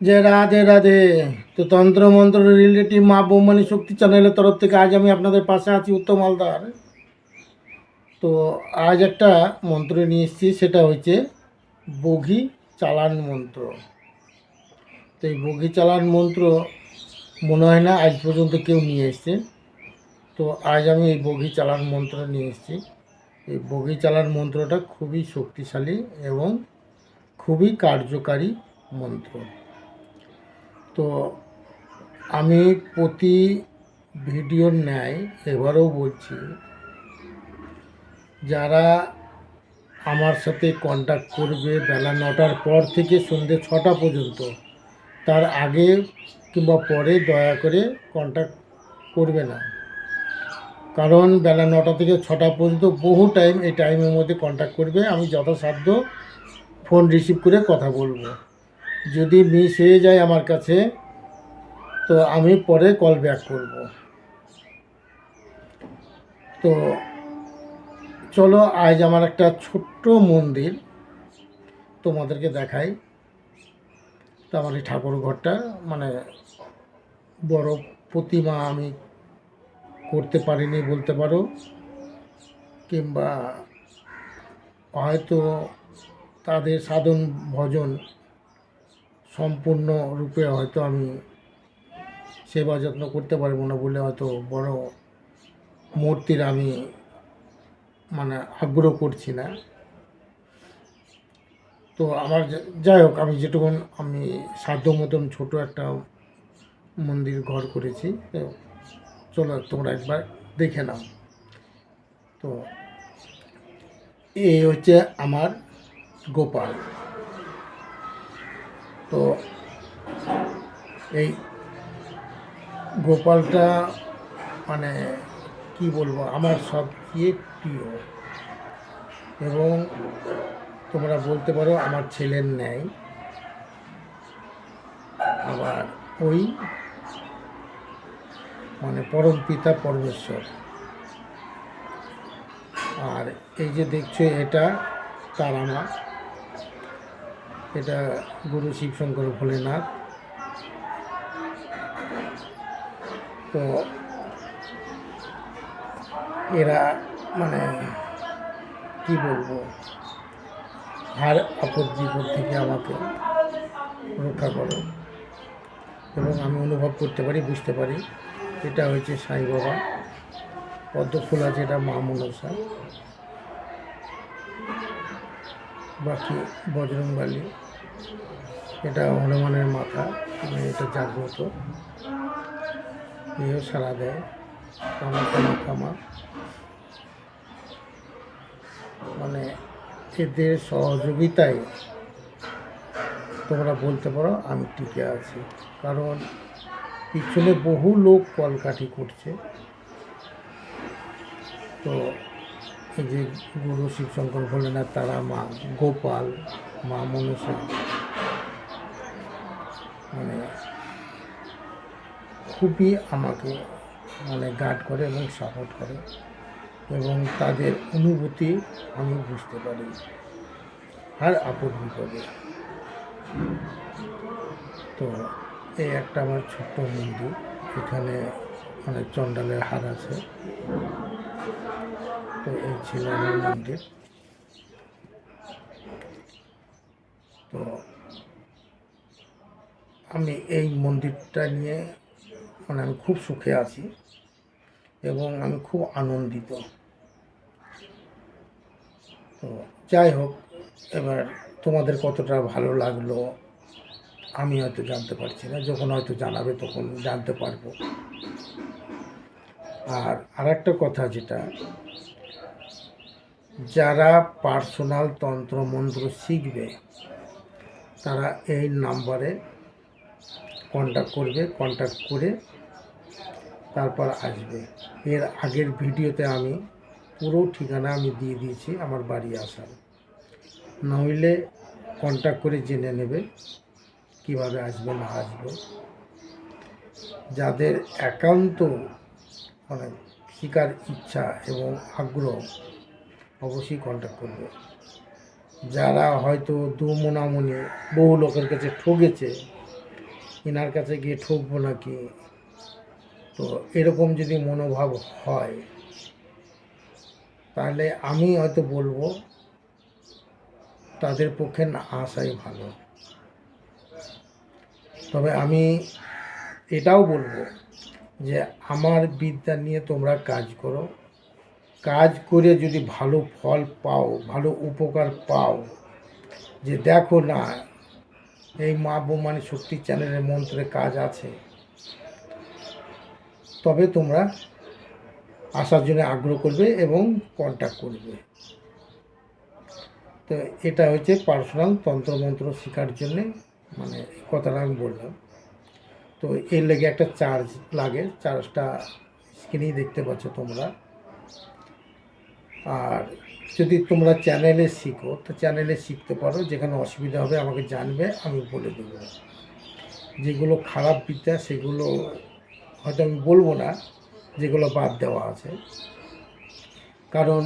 যে রাধে রাধে। তো তন্ত্র মন্ত্র রিলেটিভ মা বৌমণি শক্তি চ্যানেলের তরফ থেকে আজ আমি আপনাদের পাশে আছি উত্তম হালদার। তো আজ একটা মন্ত্র নিয়ে এসেছি, সেটা হচ্ছে বঘি চালান মন্ত্র। তো এই বগি চালান মন্ত্র মনে হয় না আজ পর্যন্ত কেউ নিয়ে এসছে। তো আজ আমি এই বগি চালান মন্ত্র নিয়ে এসেছি। এই বগি চালান মন্ত্রটা খুবই শক্তিশালী এবং খুবই কার্যকারী মন্ত্র। তো আমি প্রতি ভিডিওর ন্যায় এবারেও বলছি, যারা আমার সাথে কন্ট্যাক্ট করবে বেলা নটার পর থেকে সন্ধ্যে ছটা পর্যন্ত, তার আগে কিংবা পরে দয়া করে কন্ট্যাক্ট করবে না। কারণ বেলা নটা থেকে ছটা পর্যন্ত বহু টাইম এই টাইমের মধ্যে কন্ট্যাক্ট করবে, আমি যথাসাধ্য ফোন রিসিভ করে কথা বলব। যদি মিস হয়ে যায় আমার কাছে, তো আমি পরে কল ব্যাক করব। তো চলো, আজ আমার একটা ছোট্ট মন্দির তোমাদেরকে দেখাই। তো আমার এই ঠাকুর ঘরটা মানে বড় প্রতিমা আমি করতে পারিনি বলতে পারো, কিংবা হয়তো তাদের সাধন ভজন সম্পূর্ণ রূপে হয়তো আমি সেবা যত্ন করতে পারব না বলে হয়তো বড় মূর্তির আমি মানে আগ্রহ করছি না। তো আমার যাই হোক, আমি যেটুকুন, আমি সাধ্য মতন ছোট একটা মন্দির ঘর করেছি। তো চলো তোমরা একবার দেখে নাও। তো এই হচ্ছে আমার গোপাল। তো এই গোপালটা মানে কি বলব, আমার সবচেয়ে প্রিয়। এবং তোমরা বলতে পারো আমার ছেলের ন্যায়। আবার ওই মানে পরম পিতা পরমেশ্বর। আর এই যে দেখছ এটা তারামা এটা গুরু শিবশঙ্কর ভোলেনাথ। তো এরা মানে কি বলব, হার আপদ বিপদ থেকে আমাকে রক্ষা করো। এবং আমি অনুভব করতে পারি, বুঝতে পারি, এটা হয়েছে সাই বাবা। পদ্ম ফুল আছে, এটা মা মনসা। বাকি বজরংবালি। এটা হনুমানের মাথা মানে এটা জাগ্রত এও সারা দেয়। কামা কামা। মানে এদের সহযোগিতায় তোমরা বলতে পারো, আমি টিকে আছি। কারণ পিছনে বহু লোক কলকাঠি করছে। তো এই যে গুরু শিবশঙ্কর ভোলেনাথ, তারা মা গোপাল, মা মনসা মানে খুবই আমাকে মানে গার্ড করে এবং সাপোর্ট করে এবং তাদের অনুভূতি আমি বুঝতে পারি। আর আপদ বিপদে। তো এই একটা আমার ছোট্ট মন্দির এখানে মানে চণ্ডালের হার আছে। তো এই ছিল আমার মন্দির। তো আমি এই মন্দিরটা নিয়ে মানে আমি খুব সুখে আছি এবং আমি খুব আনন্দিত। তো যাই হোক, এবার তোমাদের কতটা ভালো লাগল আমি হয়তো জানতে পারছি না, যখন হয়তো জানাবে তখন জানতে পারব। আর আরেকটা কথা যেটা, যারা পার্সোনাল তন্ত্র মন্ত্র শিখবে, তারা এই নাম্বারে কন্ট্যাক্ট করবে কন্ট্যাক্ট করে তারপর আসবে। এর আগের ভিডিওতে আমি পুরো ঠিকানা আমি দিয়ে দিয়েছি আমার বাড়ি আসার। নইলে কন্ট্যাক্ট করে জেনে নেবে কীভাবে আসবে, না আসবে। যাদের একান্ত মানে শিকার ইচ্ছা এবং আগ্রহ, অবশ্যই কন্ট্যাক্ট করবে। যারা হয়তো দু মনে বহু লোকের কাছে ঠকেছে এনার কাছে গিয়ে ঠকবো নাকি? তো এরকম যদি মনোভাব হয়, তাহলে আমি হয়তো বলব তাদের পক্ষে না আসাই ভালো। তবে আমি এটাও বলব যে আমার বিদ্যা নিয়ে তোমরা কাজ করো। কাজ করে যদি ভালো ফল পাও, ভালো উপকার পাও, যে দেখো না, এই মা বৌমানি শক্তি চ্যানেলের মন্ত্রে কাজ আছে। তবে তোমরা আসার জন্য আগ্রহ করবে এবং কন্ট্যাক্ট করবে। তো এটা হচ্ছে পার্সোনাল তন্ত্রমন্ত্র শেখার জন্যে মানে কথাটা আমি বললাম। তো এর লেগে একটা চার্জ লাগে চার্জটা স্ক্রিনেই দেখতে পাচ্ছ তোমরা। আর যদি তোমরা চ্যানেলে শিখো, তো চ্যানেলে শিখতে পারো, যেখানে অসুবিধা হবে আমাকে জানবে, আমি বলে দেবো। যেগুলো খারাপ বিদ্যা, সেগুলো হয়তো আমি বলব না যেগুলো বাদ দেওয়া আছে। কারণ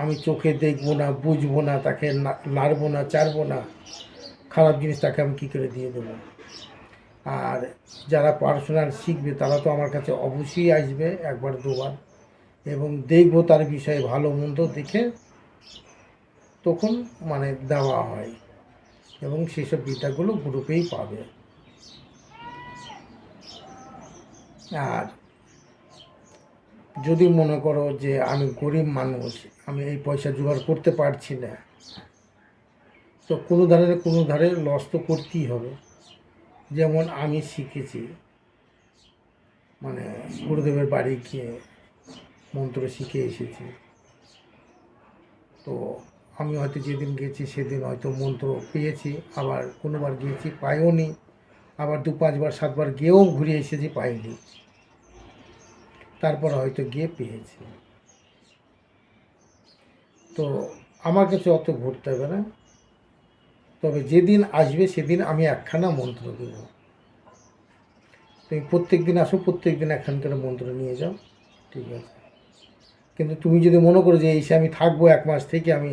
আমি চোখে দেখব না, বুঝব না, তাকে নাড়বো না চারবো না, খারাপ জিনিস তাকে আমি কী করে দিয়ে দেবো? আর যারা পার্সোনাল শিখবে, তারা তো আমার কাছে অবশ্যই আসবে একবার, দুবার, এবং দেখব তার বিষয়ে ভালো মন্দ দেখে তখন মানে দেওয়া হয়, এবং সেসব বিদ্যাগুলো গ্রুপেই পাবে। আর যদি মনে করো যে আমি গরিব মানুষ, আমি এই পয়সা জোগাড় করতে পারছি না, তো কোনো ধারে কোনো ধারে লস তো করতেই হবে। যেমন আমি শিখেছি মানে গুরুদেবের বাড়ি গিয়ে মন্ত্র শিখে এসেছি। তো আমি হয়তো যেদিন গেছি সেদিন হয়তো মন্ত্র পেয়েছি, আবার কোনোবার গিয়েছি পাইও নি আবার দু পাঁচবার সাতবার গিয়েও ঘুরে এসেছি পাইনি। তারপর হয়তো গিয়ে পেয়েছি। তো আমার কাছে অত ঘুরতে হবে না। তবে যেদিন আসবে সেদিন আমি একখানা মন্ত্র দেব। তুমি প্রত্যেক দিন আসো প্রত্যেক দিন একখান করে মন্ত্র নিয়ে যাও, ঠিক আছে? কিন্তু তুমি যদি মনে করো যে এসে আমি থাকব এক মাস থেকে, আমি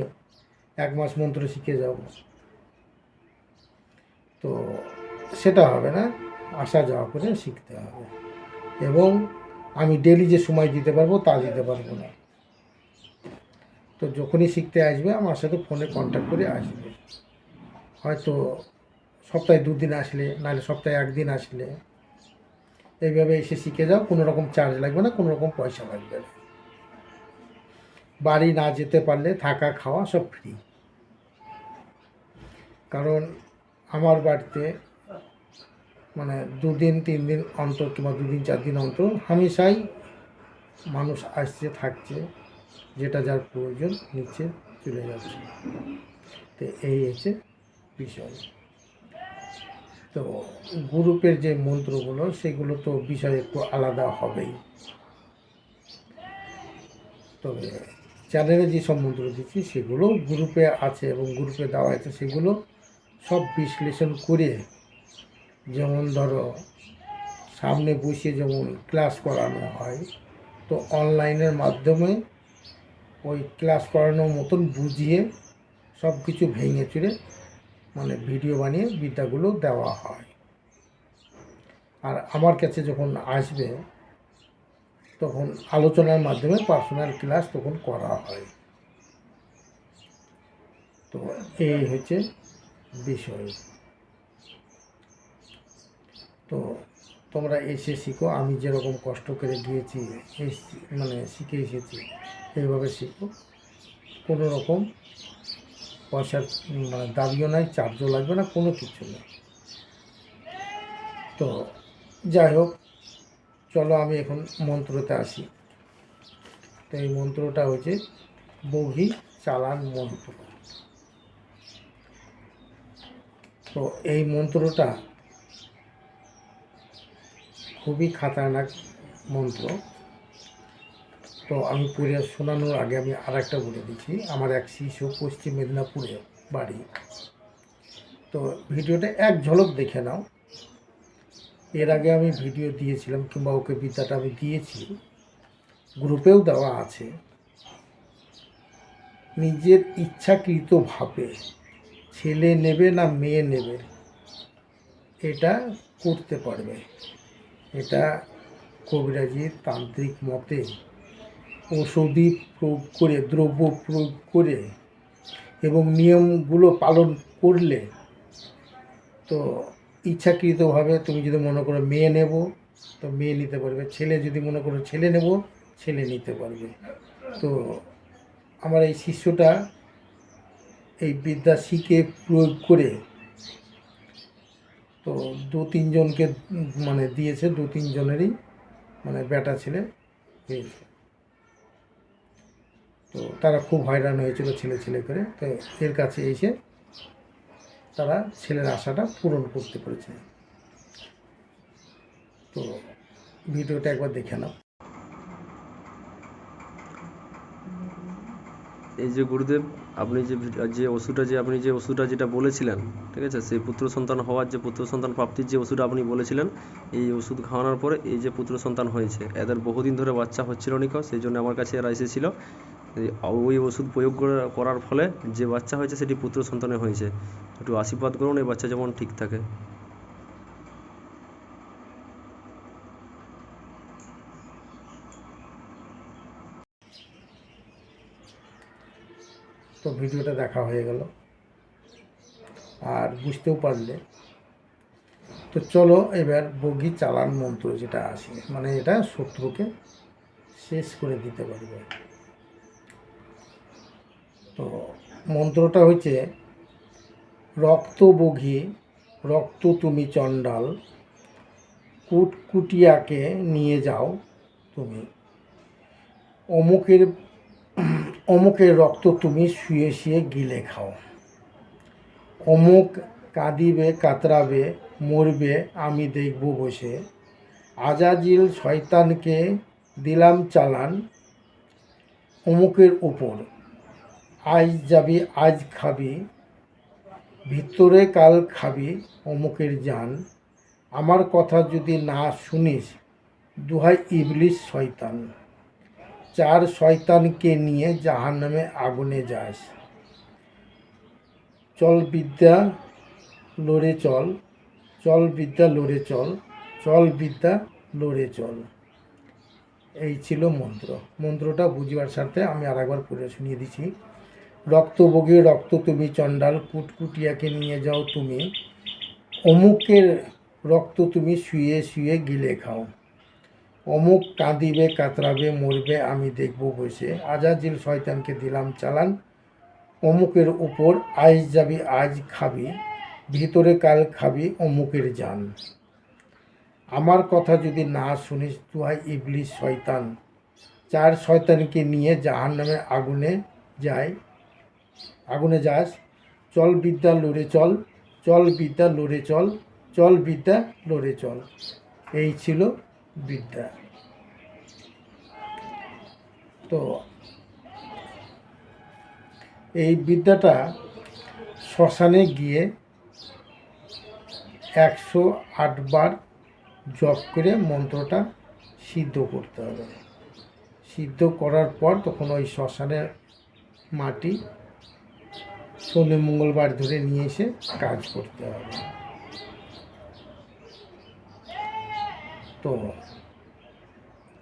এক মাস মন্ত্র শিখে যাব। তো সেটা হবে না, আসা যাওয়া করে শিখতে হবে। এবং আমি ডেলি যে সময় দিতে পারব, তা দিতে পারব না। তো যখনই শিখতে আসবে, আমার সাথে ফোনে কন্ট্যাক্ট করে আসবে। হয়তো সপ্তাহে দুদিন আসলে, নাহলে সপ্তাহে একদিন আসলে। এইভাবে এসে শিখে যাও, কোনো রকম চার্জ লাগবে না, কোনো রকম পয়সা লাগবে না। বাড়ি না যেতে পারলে থাকা, খাওয়া সব ফ্রি কারণ আমার বাড়িতে মানে দুদিন তিন দিন অন্তর কিংবা দুদিন চার দিন অন্তর হামেশাই মানুষ আসছে, থাকছে, যেটা যার প্রয়োজন নিচ্ছে চলে যাচ্ছে। তো এই হচ্ছে বিষয়। তো গ্রুপের যে মন্ত্রগুলো, সেগুলো তো বিষয় একটু আলাদা হবেই। তবে চ্যানেলে যেসব মন্ত্র দিচ্ছি, সেগুলো গ্রুপে আছে এবং গ্রুপে দেওয়া আছে সেগুলো সব বিশ্লেষণ করে যেমন ধরো, সামনে বসে যেমন ক্লাস করানো হয়, তো অনলাইনের মাধ্যমে ওই ক্লাস করানোর মতন বুঝিয়ে সব কিছু ভেঙে চুরে মানে ভিডিও বানিয়ে বিদ্যাগুলো দেওয়া হয়। আর আমার কাছে যখন আসবে, তখন আলোচনার মাধ্যমে পার্সোনাল ক্লাস তখন করা হয়। তো এই হচ্ছে বিষয়। তো তোমরা এসে শিখো, আমি যেরকম কষ্ট করে গিয়েছি মানে শিখে এসেছি, এইভাবে শিখো। কোনো রকম পয়সার মানে দাবিও নাই, চার্জও লাগবে না, কোনো কিছু নেই। তো যাই হোক, চলো আমি এখন মন্ত্রতে আসি। তো এই মন্ত্রটা হচ্ছে বহি চালান মন্ত্র। তো এই মন্ত্রটা খুবই খাতারনাক মন্ত্র। তো আমি পড়ে শোনানোর আগে আমি আর একটা বলে দিচ্ছি। আমার এক শিশু পশ্চিম মেদিনীপুরে বাড়ি। তো ভিডিওটা এক ঝলক দেখে নাও। এর আগে আমি ভিডিও দিয়েছিলাম কিংবা ওকে বিদ্যাটা আমি দিয়েছি। গ্রুপেও দেওয়া আছে। নিজের ইচ্ছাকৃতভাবে ছেলে নেবে না মেয়ে নেবে, এটা করতে পারবে। এটা কবিরাজির তান্ত্রিক মতে ঔষধি প্রয়োগ করে, দ্রব্য প্রয়োগ করে এবং নিয়মগুলো পালন করলে তো ইচ্ছাকৃতভাবে তুমি যদি মনে করো মেয়ে নেব, তো মেয়ে নিতে পারবে। ছেলে যদি মনে করো ছেলে নেব, ছেলে নিতে পারবে। তো আমার এই শিষ্যটা এই বিদ্যা শিখে প্রয়োগ করে তো দু তিনজনকে মানে দিয়েছে, দু তিনজনেরই মানে বেটা ছেলে হয়েছে। তো তারা খুব হয়রান হয়েছিল ছেলে ছেলে করে, তো এর কাছে এসে তারা ছেলের আশাটা পূরণ করতে পেরেছে। তো ভিডিওটা একবার দেখে নাও। এই যে গুরুদেব, আপনি যে যে ওষুধটা যে আপনি যে ওষুধটা যেটা বলেছিলেন, ঠিক আছে? সেই পুত্র সন্তান হওয়ার যে পুত্র সন্তান প্রাপ্তির যে ওষুধ আপনি বলেছিলেন, এই ওষুধ খাওয়ানোর পরে এই যে পুত্র সন্তান হয়েছে, এদের বহুদিন ধরে বাচ্চা হচ্ছিল নিকো সেই জন্য আমার কাছে এরা এসেছিল। ওই ওষুধ প্রয়োগ করা- করার ফলে যে বাচ্চা হয়েছে, সেটি পুত্র সন্তানে হয়েছে। একটু আশীর্বাদ করুন, এই বাচ্চা যেমন ঠিক থাকে। ভিডিওটা দেখা হয়ে গেল। আর বুঝতেও পারলে। তো চলো এবার বগি চালান মন্ত্র যেটা আসে মানে এটা শত্রুকে শেষ করে দিতে পারবে। তো মন্ত্রটা হচ্ছে, রক্ত বগি, রক্ত তুমি চণ্ডাল, কুটকুটিয়াকে নিয়ে যাও তুমি। অমুকের অমুকের রক্ত তুমি শুয়ে শুয়ে গিলে খাও। অমুক কাঁদিবে, কাতরাবে, মরবে, আমি দেখব বসে। আজাজিল শয়তানকে দিলাম চালান অমুকের উপর আজ যাবি, আজ খাবি, ভিতরে কাল খাবি অমুকের জান। আমার কথা যদি না শুনিস, দুহাই ইবলিশ শয়তান। চার শয়তানকে নিয়ে জাহান নামে আগুনে যাস। চল বিদ্যা, লড়ে চল। চল বিদ্যা, লড়ে চল। চল বিদ্যা, লড়ে চল। এই ছিল মন্ত্র। মন্ত্রটা বুঝবার স্বার্থে আমি আর একবার পড়ে শুনিয়ে দিচ্ছি রক্ত বগে রক্ত তুমি চণ্ডাল, কুটকুটিয়াকে নিয়ে যাও তুমি। অমুকের রক্ত তুমি শুয়ে শুয়ে গিলে খাও। অমুক কাঁদিবে, কাতরাবে, মরবে, আমি দেখব বসে। আজাজিল শয়তানকে দিলাম চালান, অমুকের উপর আজ যাবি, আজ খাবি, ভিতরে কাল খাবি, অমুকের জান। আমার কথা যদি না শুনিস তুই ইবলিশ শয়তান। চার শয়তানকে নিয়ে জাহান নামে আগুনে যায়, আগুনে যাস। চল বিদ্যা লড়ে চল চল বিদ্যা লড়ে চল চল বিদ্যা লড়ে চল। এই ছিল বিদ্যা। তো এই বিদ্যাটা শ্মশানে গিয়ে একশো আটবার জপ করে মন্ত্রটা সিদ্ধ করতে হবে। সিদ্ধ করার পর তখন ওই শ্মশানের মাটি শনি মঙ্গলবার ধরে নিয়ে এসে কাজ করতে হবে। তো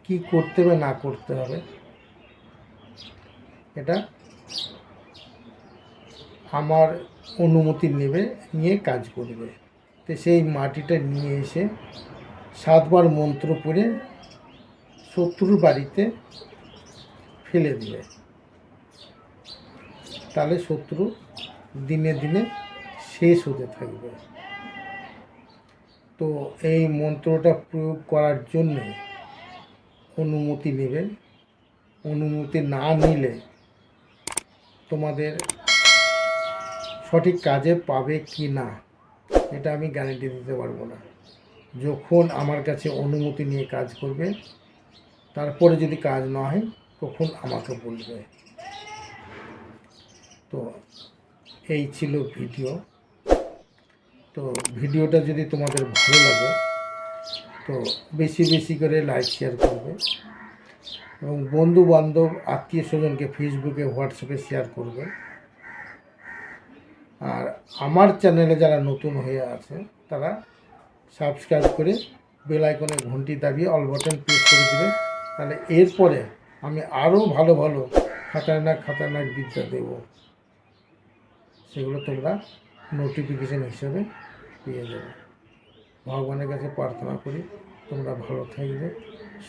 কি করতে হবে, না করতে হবে, এটা আমার অনুমতি নেবে, নিয়ে কাজ করবে। তো সেই মাটিটা নিয়ে এসে সাতবার মন্ত্র পড়ে শত্রুর বাড়িতে ফেলে দিবে। তাহলে শত্রু দিনে দিনে শেষ হতে থাকবে। তো এই মন্ত্রটা প্রয়োগ করার জন্যে অনুমতি নেবে অনুমতি না নিলে তোমাদের সঠিক কাজে পাবে কি না, এটা আমি গ্যারেন্টি দিতে পারব না। যখন আমার কাছে অনুমতি নিয়ে কাজ করবে, তারপরে যদি কাজ না হয়, তখন আমাকে বলবে। তো এই ছিল ভিডিও। তো ভিডিওটা যদি তোমাদের ভালো লাগে তো বেশি বেশি করে লাইক শেয়ার করবে। এবং বন্ধু বান্ধব আত্মীয় স্বজনকে ফেসবুকে হোয়াটসঅ্যাপে শেয়ার করবে। আর আমার চ্যানেলে যারা নতুন হয়ে আছে, তারা সাবস্ক্রাইব করে বেল আইকনে ঘন্টি দাবিয়ে অল বাটন প্রেস করে দেবে। তাহলে এরপরে আমি আরও ভালো ভালো খাতারনাক খাতারনাক বিদ্যা দেব। সেগুলো তোমরা নোটিফিকেশান হিসাবে পেয়ে যাবে। ভগবানের কাছে প্রার্থনা করি তোমরা ভালো থাকবে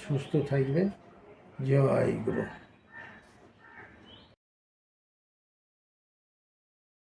সুস্থ থাকবে। জয় গুরু।